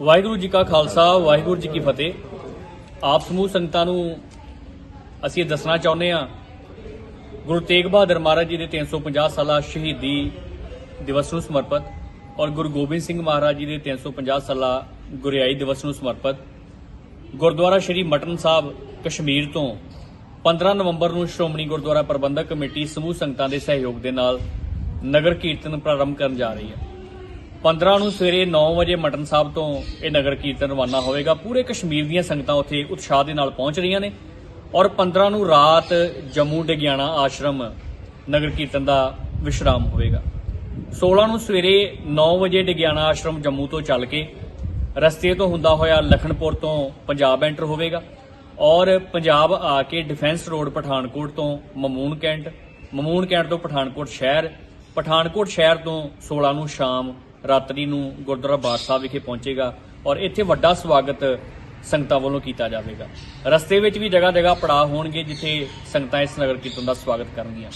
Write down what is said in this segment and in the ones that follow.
ਵਾਹਿਗੁਰੂ ਜੀ ਕਾ ਖਾਲਸਾ, ਵਾਹਿਗੁਰੂ ਜੀ ਕੀ ਫਤਿਹ। ਆਪ ਸਮੂਹ ਸੰਗਤਾਂ ਨੂੰ ਅਸੀਂ ਇਹ ਦੱਸਣਾ ਚਾਹੁੰਦੇ ਹਾਂ, ਗੁਰੂ ਤੇਗ ਬਹਾਦਰ ਮਹਾਰਾਜ ਜੀ ਦੇ 350 ਸਾਲਾ ਸ਼ਹੀਦੀ ਦਿਵਸ ਨੂੰ ਸਮਰਪਿਤ ਔਰ ਗੁਰੂ ਗੋਬਿੰਦ ਸਿੰਘ ਮਹਾਰਾਜ ਜੀ ਦੇ 350 ਸਾਲਾ ਗੁਰਿਆਈ ਦਿਵਸ ਨੂੰ ਸਮਰਪਿਤ, ਗੁਰਦੁਆਰਾ ਸ਼੍ਰੀ ਮਟਨ ਸਾਹਿਬ, ਕਸ਼ਮੀਰ ਤੋਂ 15 ਨਵੰਬਰ ਨੂੰ ਸ਼੍ਰੋਮਣੀ ਗੁਰਦੁਆਰਾ ਪ੍ਰਬੰਧਕ ਕਮੇਟੀ ਸਮੂਹ ਸੰਗਤਾਂ ਦੇ ਸਹਿਯੋਗ ਦੇ ਨਾਲ ਨਗਰ ਕੀਰਤਨ ਪ੍ਰਾਰੰਭ ਕਰਨ ਜਾ ਰਹੀ ਹੈ। 15 ਨੂੰ ਸਵੇਰੇ 9 ਵਜੇ ਮਟਨ ਸਾਹਿਬ ਤੋਂ ਇਹ ਨਗਰ ਕੀਰਤਨ ਰਵਾਨਾ ਹੋਵੇਗਾ। ਪੂਰੇ ਕਸ਼ਮੀਰ ਦੀਆਂ ਸੰਗਤਾਂ ਉੱਥੇ ਉਤਸ਼ਾਹ ਦੇ ਨਾਲ ਪਹੁੰਚ ਰਹੀਆਂ ਨੇ ਔਰ 15 ਨੂੰ ਰਾਤ ਜੰਮੂ ਡਿਗਿਆਣਾ ਆਸ਼ਰਮ ਨਗਰ ਕੀਰਤਨ ਦਾ ਵਿਸ਼ਰਾਮ ਹੋਵੇਗਾ। 16 ਨੂੰ ਸਵੇਰੇ 9 ਵਜੇ ਡਿਗਿਆਣਾ ਆਸ਼ਰਮ ਜੰਮੂ ਤੋਂ ਚੱਲ ਕੇ ਰਸਤੇ ਤੋਂ ਹੁੰਦਾ ਹੋਇਆ ਲਖਨਪੁਰ ਤੋਂ ਪੰਜਾਬ ਐਂਟਰ ਹੋਵੇਗਾ ਔਰ ਪੰਜਾਬ ਆ ਕੇ ਡਿਫੈਂਸ ਰੋਡ ਪਠਾਨਕੋਟ ਤੋਂ ਮਮੂਨ ਕੈਂਟ ਮਮੂਨ ਕੈਂਟ ਤੋਂ ਪਠਾਨਕੋਟ ਸ਼ਹਿਰ ਪਠਾਨਕੋਟ ਸ਼ਹਿਰ ਤੋਂ 16 ਨੂੰ ਸ਼ਾਮ ਰਾਤਰੀ ਨੂੰ ਗੁਰਦੁਆਰਾ ਬਾਠ ਸਾਹਿਬ ਵਿਖੇ ਪਹੁੰਚੇਗਾ ਔਰ ਇੱਥੇ ਵੱਡਾ ਸਵਾਗਤ ਸੰਗਤਾਂ ਵੱਲੋਂ ਕੀਤਾ ਜਾਵੇਗਾ। ਰਸਤੇ ਵਿੱਚ ਵੀ ਜਗ੍ਹਾ ਜਗ੍ਹਾ ਪੜਾਅ ਹੋਣਗੇ ਜਿੱਥੇ ਸੰਗਤਾਂ ਇਸ ਨਗਰ ਕੀਰਤਨ ਦਾ ਸਵਾਗਤ ਕਰਨਗੀਆਂ।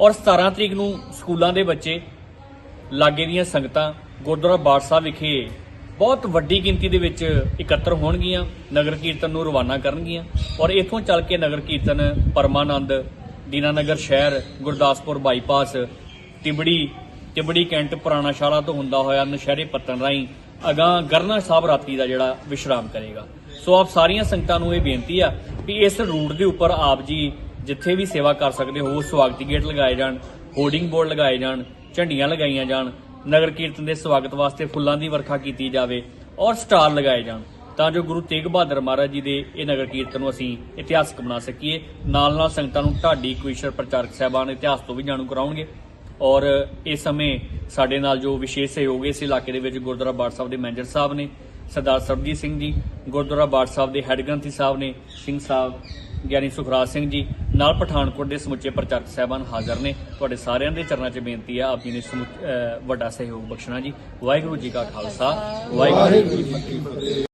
ਔਰ 17 ਤਰੀਕ ਨੂੰ ਸਕੂਲਾਂ ਦੇ ਬੱਚੇ, ਲਾਗੇ ਦੀਆਂ ਸੰਗਤਾਂ ਗੁਰਦੁਆਰਾ ਬਾਠ ਸਾਹਿਬ ਵਿਖੇ ਬਹੁਤ ਵੱਡੀ ਗਿਣਤੀ ਦੇ ਵਿੱਚ ਇਕੱਤਰ ਹੋਣਗੀਆਂ, ਨਗਰ ਕੀਰਤਨ ਨੂੰ ਰਵਾਨਾ ਕਰਨਗੀਆਂ ਔਰ ਇੱਥੋਂ ਚੱਲ ਕੇ ਨਗਰ ਕੀਰਤਨ ਪਰਮਾਨੰਦ, ਦੀਨਾਨਗਰ ਸ਼ਹਿਰ, ਗੁਰਦਾਸਪੁਰ ਬਾਈਪਾਸ, ਤਿਬੜੀ ਤਿਬੜੀ ਕੈਂਟ ਪੁਰਾਣਾ ਸ਼ਾਲਾ ਤੋਂ ਹੁੰਦਾ ਹੋਇਆ ਨਸ਼ਹਿਰੇ ਪੱਤਨ ਰਾਹੀਂ ਅਗਾਂ ਗਰਨਾ ਸਾਹਿਬ ਰਾਤੀ ਦਾ ਜਿਹੜਾ ਵਿਸ਼ਰਾਮ ਕਰੇਗਾ। ਸੋ ਆਪ ਸਾਰੀਆਂ ਸੰਗਤਾਂ ਨੂੰ ਇਹ ਬੇਨਤੀ ਆ ਕਿ ਇਸ ਰੂਟ ਦੇ ਉੱਪਰ ਆਪ ਜੀ ਜਿੱਥੇ ਵੀ ਸੇਵਾ ਕਰ ਸਕਦੇ ਹੋ ਸਵਾਗਤੀ ਗੇਟ ਲਗਾਏ ਜਾਣ, ਹੋਰਡਿੰਗ ਬੋਰਡ ਲਗਾਏ ਜਾਣ, ਝੰਡੀਆਂ ਲਗਾਈਆਂ ਜਾਣ, ਨਗਰ ਕੀਰਤਨ ਦੇ ਸਵਾਗਤ ਵਾਸਤੇ ਫੁੱਲਾਂ ਦੀ ਵਰਖਾ ਕੀਤੀ ਜਾਵੇ ਔਰ ਸਟਾਰ ਲਗਾਏ ਜਾਣ, ਤਾਂ ਜੋ ਗੁਰੂ ਤੇਗ ਬਹਾਦਰ ਮਹਾਰਾਜ ਜੀ ਦੇ ਇਹ ਨਗਰ ਕੀਰਤਨ ਨੂੰ ਅਸੀਂ ਇਤਿਹਾਸਕ ਬਣਾ ਸਕੀਏ। ਨਾਲ ਨਾਲ ਸੰਗਤਾਂ ਨੂੰ ਢਾਡੀ ਕੁਇਸ਼ਰ ਪ੍ਰਚਾਰਕ ਸਾਹਿਬਾਨ ਇਤਿਹਾਸ ਤੋਂ ਵੀ ਜਾਣੂ ਕਰਾਉਣਗੇ। ਔਰ ਇਸ ਸਮੇਂ ਸਾਡੇ ਨਾਲ ਜੋ ਵਿਸ਼ੇਸ਼ ਸਹਿਯੋਗ ਇਸ ਇਲਾਕੇ ਦੇ ਵਿੱਚ ਗੁਰਦੁਆਰਾ ਬਾਠ ਸਾਹਿਬ ਦੇ ਮੈਨੇਜਰ ਸਾਹਿਬ ਨੇ, ਸਰਦਾਰ ਸਰਬਜੀਤ ਸਿੰਘ ਜੀ, ਗੁਰਦੁਆਰਾ ਬਾਠ ਸਾਹਿਬ ਦੇ ਹੈੱਡ ਗ੍ਰੰਥੀ ਸਾਹਿਬ ਨੇ, ਸਿੰਘ ਸਾਹਿਬ ਗਿਆਨੀ ਸੁਖਰਾਜ ਸਿੰਘ ਜੀ, ਨਾਲ ਪਠਾਨਕੋਟ ਦੇ ਸਮੁੱਚੇ ਪ੍ਰਚਾਰਕ ਸਾਹਿਬਾਨ ਹਾਜ਼ਰ ਨੇ। ਤੁਹਾਡੇ ਸਾਰਿਆਂ ਦੇ ਚਰਨਾਂ 'ਚ ਬੇਨਤੀ ਆ ਆਪ ਜੀ ਨੇ ਸਮੁੱਚ- ਵੱਡਾ ਸਹਿਯੋਗ ਬਖਸ਼ਣਾ ਜੀ। ਵਾਹਿਗੁਰੂ ਜੀ ਕਾ ਖਾਲਸਾ, ਵਾਹਿਗੁਰੂ ਜੀ ਕੀ ਫਤਿਹ।